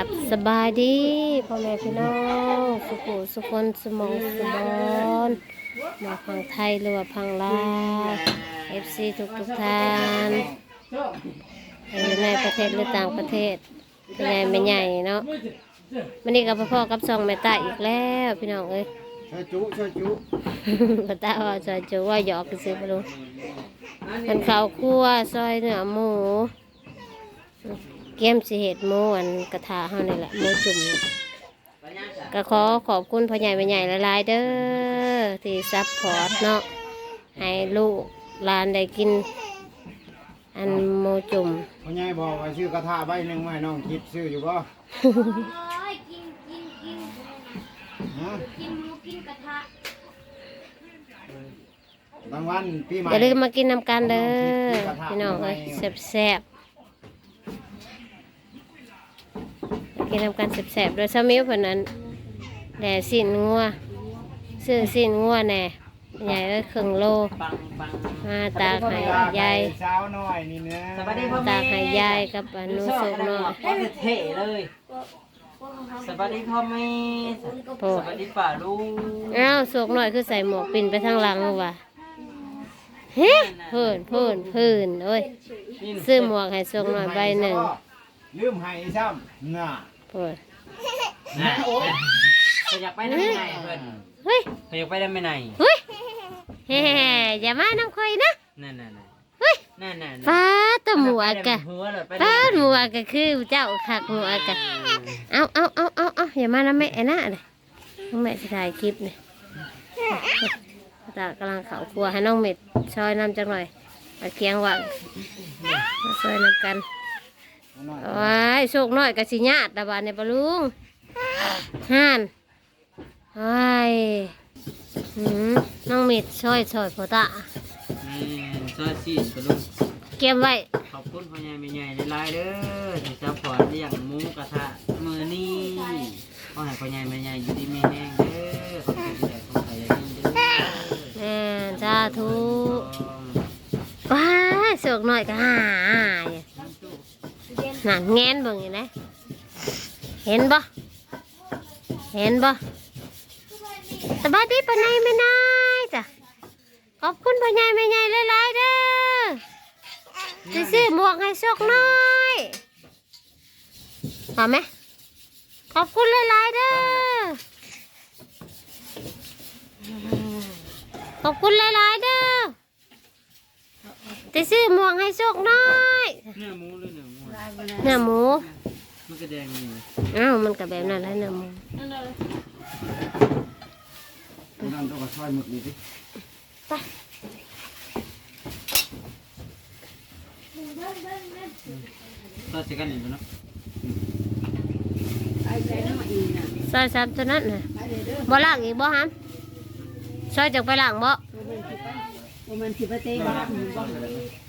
กับสบายดีพ่อแม่พี่น้องสุขุสุคนสมองสมอนมาพังไทยหรือว่าพังลาวเอฟซีทุกทุกๆท่านอยู่ในประเทศหรือต่างประเทศเป็นไงไม่ใหญ่เนาะวันนี้กับพ่อกับซองแม่ตาอีกแล้วพี่น้องเอ้ยช่วยจุช่วยจุพ่อตาว่าจะจะว่าหยอกกันซื้อไปดูเป็นข้าวคั่วซอยเนื้อหมู เกี๊ยมสิเห็ดหมูอันกระทะเฮานี่แหละหมูจุ่มก็ขอขอบคุณพ่อใหญ่แม่ใหญ่หลายๆเด้อที่ซัพพอร์ตเนาะให้ลูกหลานได้กิน อันหมูจุ่มพ่อใหญ่บอกว่าซื้อกระทะใบหนึ่งมาให้น้องคิดซื้ออยู่บ่กินกินกินฮะกินหมูกินกระทะบางวันปีใหม่อย่าลืมมากินน้ำกันเด้อพี่น้องเอ้ยแซ่บๆมา กินน้ำกันแซ่บๆโดยสมิวเพิ่นนั้นแหล่สินงัวซื้อสินงัวแหน่ใหญ่เอ้ยครึ่งโลปังปังมาตากให้ยายสาวน้อยนี่เนื้อสวัสดีพ่อตาแม่กให้ยายกับอนุสุกเนาะก็เท่เลยสวัสดีพ่อแม่โอ้สวัสดีป่าลูกอ้าวสุกหน่อยคือใส่หมวกปิ่นไปทางหลังว่ะเฮ้เพิ่นเพิ่นเพิ่นโอ้ยซื้อหมวกให้ส่งหน่อยใบหนึ่งลืมให้ซ้ำน่ะ เพิ่นนะเขาอยากไปได้ไม่ไหนเพื่อนเฮ้ยเขาอยากไปได้ไม่ไหนเฮ้ยแฮ่อย่ามาน้ำข่อยนะนั่นนั่นนั่นเฮ้ยนั่นนั่นฟ้าตะหมวกกะหัวเลยไปฟ้าหมวกกะคือเจ้าขักหมวกกะเอาเอาเอาเอาเอาอย่ามาน้ำแม่นะเลยน้องแม่จะถ่ายคลิปเนี่ยตากำลังเขาครัวให้น้องเม็ดช่อยน้ำจังหน่อยมาเคียงหวังมาช่วยน้ำกัน ว้ายโชคน้อยกะสิญาติตะบานในปะลุงห่านว้ายหืมน้องเม็ดช่อยช่อยพอตาซอยซีป่าลูกเก็บไว้ขอบคุณพ่อใหญ่แม่ใหญ่ในไลน์เด้อที่ซัพพอร์ตเลี้ยงหมูกระทะมือนี้ขอให้พ่อใหญ่แม่ใหญ่อยู่ดีมีแห้งเด้อขอบคุณที่ได้ของใครอย่างนี้เด้อแม่นสาธุว้ายโชคน้อยก็หาย นั่นแงนเบิ่งอยู่นะเห็นบ่เห็นบ่สบายดีปะนายไม่นายจ้ะขอบคุณปะนายไม่ใหญ่หลายๆเด้อที่ซื้อหมวกให้โชคน้อยเอาไหมขอบคุณหลายๆเด้อขอบคุณหลายๆเด้อจะซื้อหมวกให้โชคน้อย เนื้อหมูหรือเนื้อ หมูเนื้อหมู มันก็แดงนี่อ้าวมันก็แบบนั้นแหละเนื้อหมูนั่นต้องก็ช่วยหมึกนี่ดิก็จะกันอยู่เนาะซอยสามตัวนั้นน่ะบ่ล่างอีกบ่ฮัมซอยจากไปล่างบ่จั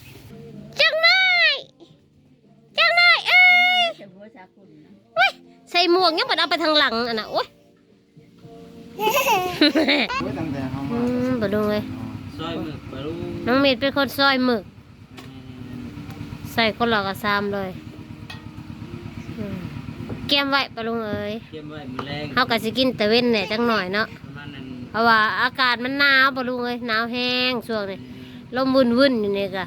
ใส่หมวกยังบ่ได้เอาไปทางหลังอันน่ะโอ๊ยไว้ตั้งแต่เฮาอืมา มบ่ดูเลยซอยหมึกปลาลูกน้องเมดเป็นคนซอยหมึก ใส่คนละกระซามเลยอืมเก็บไว้ปะลุงเอ้ยเตรียมไว้มือแรงเขาก็สิกินแต่เว้นเนี่ยจังหน่อยเนาะ ประมาณนั้นเพราะว่าอากาศมันหนาวปะลุงเอ้ยหนาวแห้งช่วงนี้ลมวุ่นวุ่นๆอยู่นี่ก็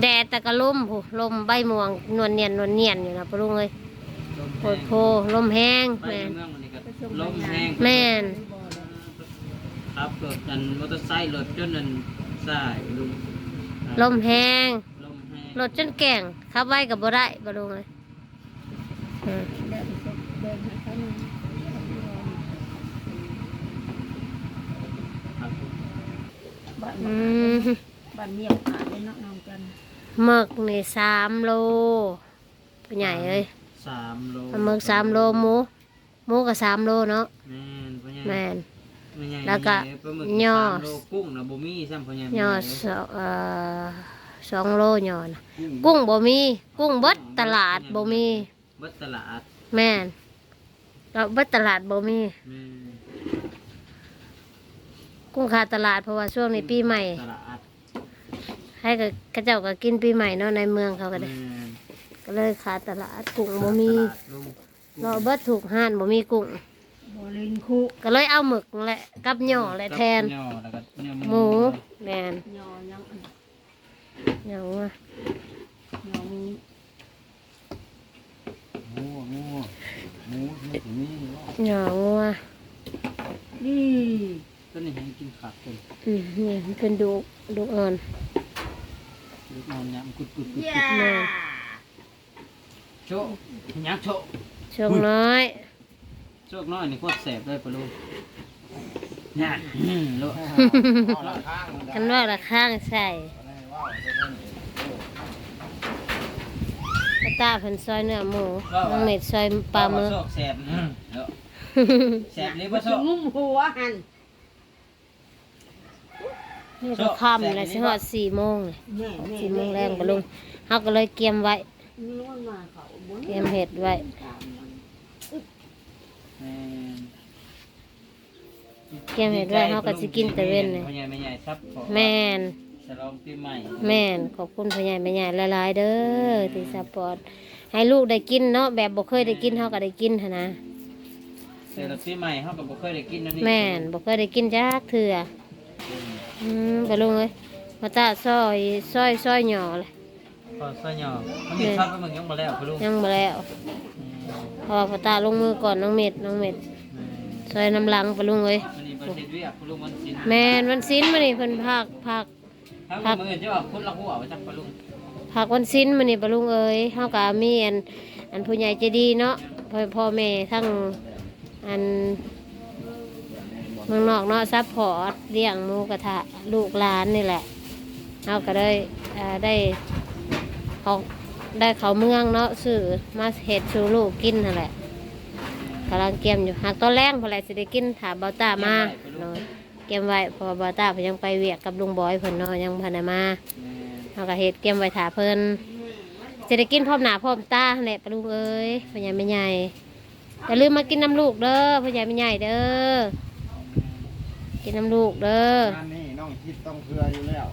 แดดแต่ก็ลมผู้ลมใบม่วงนวลเนียนนวลเนียนอยู่นะปะลุงเอ้ยลมโพแห้ดงโพลมแห้งไปแม่นเมืองวันนี้ก็ลมแห้งแม่นครับรถอันมอเตอร์ไซค์รถจนนั่นสายลุงลมแห้งลมแห้งรถจนแก่งขับไว้กับบ่ได้ปะลุงเอ้ยอืม ครับอืมบ้านเมียกขาดเลยเนาะน้องจันหมึกนี่สามโลตัวใหญ่เลยสามโลปลาหมึกสามโลหมูหมูก็สามโลเนาะแม่นพ่อใหญ่แม่น พ่อใหญ่แล้วก็ปลาหมึกย่อ สามโลกุ้งนะบ่มีซ้ำพ่อใหญ่ยอสองเอ่อสองโลยอนะกุ้งบ่มี กุ้งเบิดตลาดบ่มี เบิดตลาดแม่นเราเบิดตลาดบ่มี แม่นกุ้งขาดตลาดเพราะว่าช่วงนี้ปีใหม่ ตลาด ให้กับกระเจ้าก็กินปีใหม่เนาะในเมืองเขาก็ได้แม่นก็เลยขาดตลาดกุ้งบ่มีตลาดลุงเราเบิดถูกห้านบ่มีกุ้งบรินคุก็เลยเอาหมึกแหละกับหย่อแหละแทนกับเนื้อแล้วก็เนื้อหมูแมนยอยังอันหย่อว่ายอมีหมูหมูหมูนี่ถึงนี่เนาะหย่องัวนี่ตัวนี้ให้กินขาดคนอืมนี่มันเป็นดูดูอ่อน ลูกนอนยำกุดกุดกุดย่าแม่โชว์ยักษ์โชว์ช่วงน้อยโชคน้อยนี่โคตรแสบเลยปะลุงน่ะอืมลูกเอาละข้างมันได้กันว่าละข้างใส่อะไรว่าวจะได้เห็นกระตาเพิ่นซอยเนื้อหมูน้องเม็ดซอยปลาหมึกโชคแสบอืมเดี๋ยวแสบเลยปะโชจะคงุ้มหัวหัน นี่ก็ค่ำแล้วสิฮอดสี่โมงเลยแม่แม่สี่โมงแรงปะลุงเฮาก็เลยเกียมไว้นวลมาเขาบนเกียมเห็ดไว้แม่นเกียมเห็ดไว้เฮาก็สิกินแต่เว้นเลยพ่อใหญ่แม่ใหญ่ซับขอแม่นฉลองปีใหม่แม่นขอบคุณพ่อใหญ่แม่ใหญ่หลายๆเด้อที่ซัพพอร์ตให้ลูกได้กินเนาะแบบบ่เคยได้กินเฮาก็ได้กินหั้นนะแต่ละปีใหม่เฮาก็บ่เคยได้กินอันนี้แม่นบ่เคยได้กินจักเทื่อ อืมไปลุงเอ้ยมาตาซอยซอยซอยหย่อเลยพอซะหยอมันมีซับไปมึงยังบ่แล้วปะลุงยังบ่แล้วอืมเพอพ่อตาลงมือก่อนน้องเม็ดน้องเม็ดแม่นซอยน้ำหลังไปลุงเอ้ยมันนี่ประเทศเวียกปะลุงมันสินแม่นวันศิลมื้อนี้เพิ่นพากพากถ้ามือจะออกคนละหัวไปจักปะลุงพากวันศิลมื้อนี้ไปลุงเอ้ยเฮาก็มีอันอันผู้ใหญ่ใจดีเนาะพ่อพ่อแม่ทั้งอัน เมืองนอกเนาะซัพพอร์ตเลี้ยงหมูกระทะลูกหลานนี่แหละเราก็ได้ได้เขาได้เขาเมืองเนาะซื้อมาเห็ดชูลูกกินนั่นแหละกำลังเก็มอยู่หากตอนแรกพอแหละสิได้กินถามเบาตามาเนาะเก็มไว้พอเบาต้าพยังไปเวียกกับลุงบอยเพิ่นเนาะยังพันมาเราก็เห็ดเก็มไว้ถาเพิ่นจะได้กินพร้อมหนาพร้อมตาแหละปลุงเอ้ยพ่อใหญ่ไม่ใหญ่อย่าลืมมากินน้ำลูกเด้อพ่อใหญ่ไม่ใหญ่เด้อ กินน้ำลูกเด้องานนี้น้องคิดต้องเพื่ออยู่แล้ว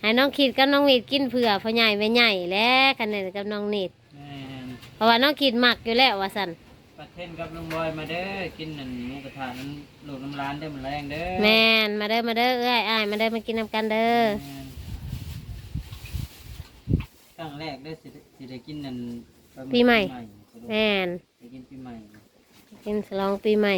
ให้น้องขีดกับน้องนิดกินเผื่อพ่อใหญ่แม่ใหญ่แล้วกันเนี่ยกับน้องนิดแม่นเพราะว่าน้องขีดหมักอยู่แล้วว่าสันประเทศกับลุงบอยมาเด้อ กินนั่นหมูกระทะนั้นลูกน้ำร้านได้อมันแรงเด้อแม่นมาเด้อมาเด้อเอ้ยอ้ายมาเด้อมากินน้ำกันเด้อ แม่นครั้งแรกได้อสิสิได้กินนั่นปลาหกปีใหม่ปแม่นได้กินปีใหม่กินฉลองปีใหม่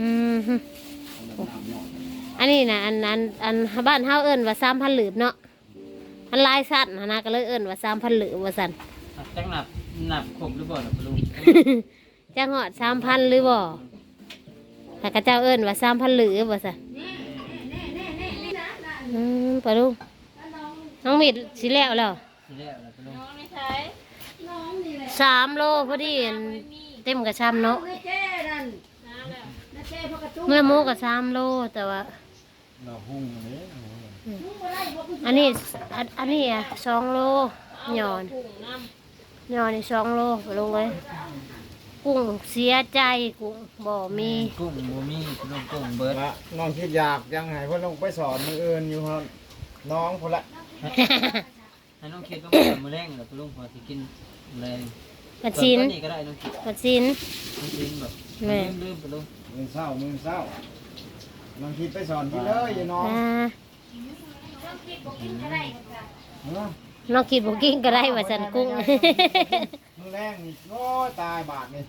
อืมฮึอันนี้นะอันอันอันบ้านเฮาเอิ้นว่าสามพันหลืบเนาะมันหลายสั้นหั้นนะก็เลยเอิ้นว่าสามพันหลืบว่าสันอะจังหนับหนับครบหรือเปล่าล่ะปะลุงจะหอดสามพันหรือบ่ถ้ากระเจ้าเอิ้นว่าสามพันหรือบ่ซะอืมปะลุงน้องมิดสิแล้วแล้วทีแรกล่ะปะลุงสามโลพอดีอันเต็มกระชำเนาะเจ้นั่นนาเจ้ พระกระตุ้เมื่อหมูกับสามโลแต่ว่า เราหุ้งเลยอันนี้อันอันนี้อะสองโลหย่อนหย่อนนี่สองโลปะลุงเลยกุ้งเสียใจกุ้งบ่มีกุ้งบ่มีปะลุงกุ้งเบิดละน้องคิดอยากยังไงเพื่อนลงไปสอนมืออื่นอยู่ครับ น้องคนละให้น้องคิดว่ามันมื้อแรงล่ะปะลุงพอสิกินแรงกระชินตอนี่ก็ได้น้องคิดกระชินน้องคิดแบบแม่ลืมๆปะลุง มือเศร้ามือเศร้าน้องคิดไปสอนที่เลยอยู่น้องอ่าเนาะน้องคิดบอกกิ้งก็ได้ว่าสันกุ้ง มือแรงนี่โอ้ยตายบาทนี่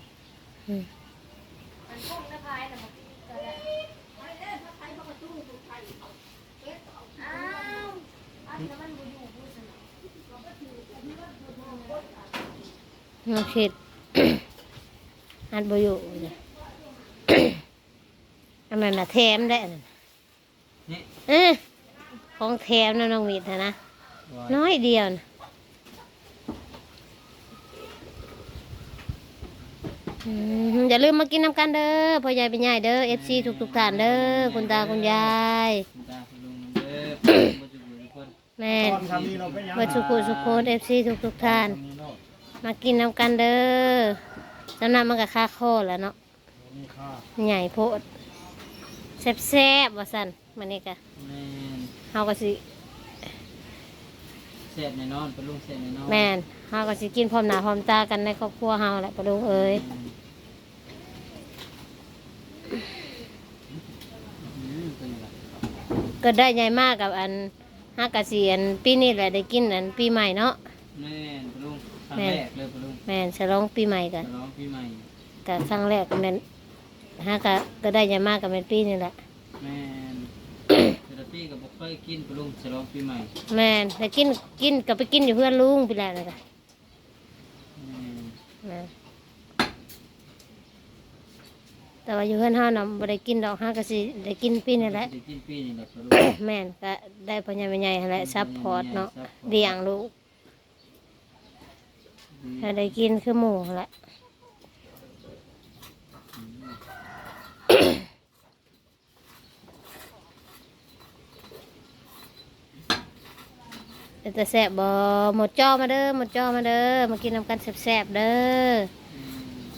น้องคิด อันบอยู่เนี่ย อันนั้นน่ะแถมได้อันนั้นนี่เออของแถมนะน้องมีดนะนะว่าน้อยเดียวนะอืมอย่าลืมมากินน้ำกันเด้อพ่อใหญ่เป็นใหญ่เด้อเอฟซีทุกทุกๆท่านเด้อคุณตาคุณยายคุณตาคุณลุงเด้อปะลุงบ่จุบุทุกคนแม่ตอนทำนี้เราไปยังเบิดสุขุสุขโคนเอฟซีทุกทุกๆท่านทำนี้เนาะมากินน้ำกันเด้อจำนำมันกับค่าโคตรแล้วเนาะมีค่าใหญ่โพด แซ่บๆว่าซั่นมื้อนี้ก็แม่นเฮาก็สิแซ่บแน่นอนปลาลุงแซ่บแน่นอนแม่นเฮาก็สิกินพร้อมหน้าพร้อมตากันในครอบครัวเฮาแหละปะลุงเอ้ยอืมเป็นไงล่ะก็ได้ใหญ่มากกับอันฮากะสิอันปีนี้แหละได้กินอันปีใหม่เนาะ แม่นปลาลุงครั้งแม่นแรกเลยปลาลุงแม่นฉลองปีใหม่กันฉลองปีใหม่ ก็ครั้งแรกก็แม่น ฮากะก็ได้ใหญ่มากกับแม่นปีนี่แหละแม่นเทอราปีกับบ่เคยกินปลาลุงฉลองปีใหม่แม่นได้กินกินก็ไปกินอยู่เพื่อนลุงพี่แหละนะแคะม่นแม่นแต่ว่าอยู่เพื่อนเฮานํบ่ได้กินดอกฮากะสิได้กินปีนี่แหละ ได้กินปีนี่แหละปลาลุง แม่นก็ได้พ่อใหญ่แม่ใหญ่นั่นแหละซัพพอร์ตเนาะเลี้ยงลูกถ้าได้กินคือหมูนั่นแหละ เป็นแต่แสบบ่หมดจอมาเด้อหมดจอมาเด้อมากินน้ำกันแสบๆเด้อ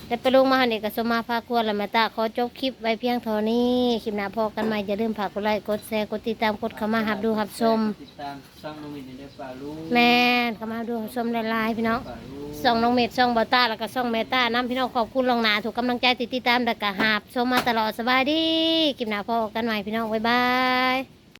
แล้วไปลุงมาหันเอกสมมาพาครัวและแม่ตาขอจบคลิปไว้เพียงเท่านี้คลิปหน้าพอกันใหม่อย่าลืมฝากกดไลค์กดแชร์กดติดตามกดเข้ามาหับดูหับชมติดตามช่องน้องมินปลาลุงแม่นเข้ามาดูหับชมหลายๆพี่น้องปลาลุงส่องน้องเม็ดส่องบอต้าแล้วก็ส่องเมตาน้ำพี่น้องขอบคุณลงหนาถูกกำลังใจติดติดตามและก็หาบชมมาตลอดสบายดีคลิปหน้าพอกันใหม่พี่น้องบ๊ายบาย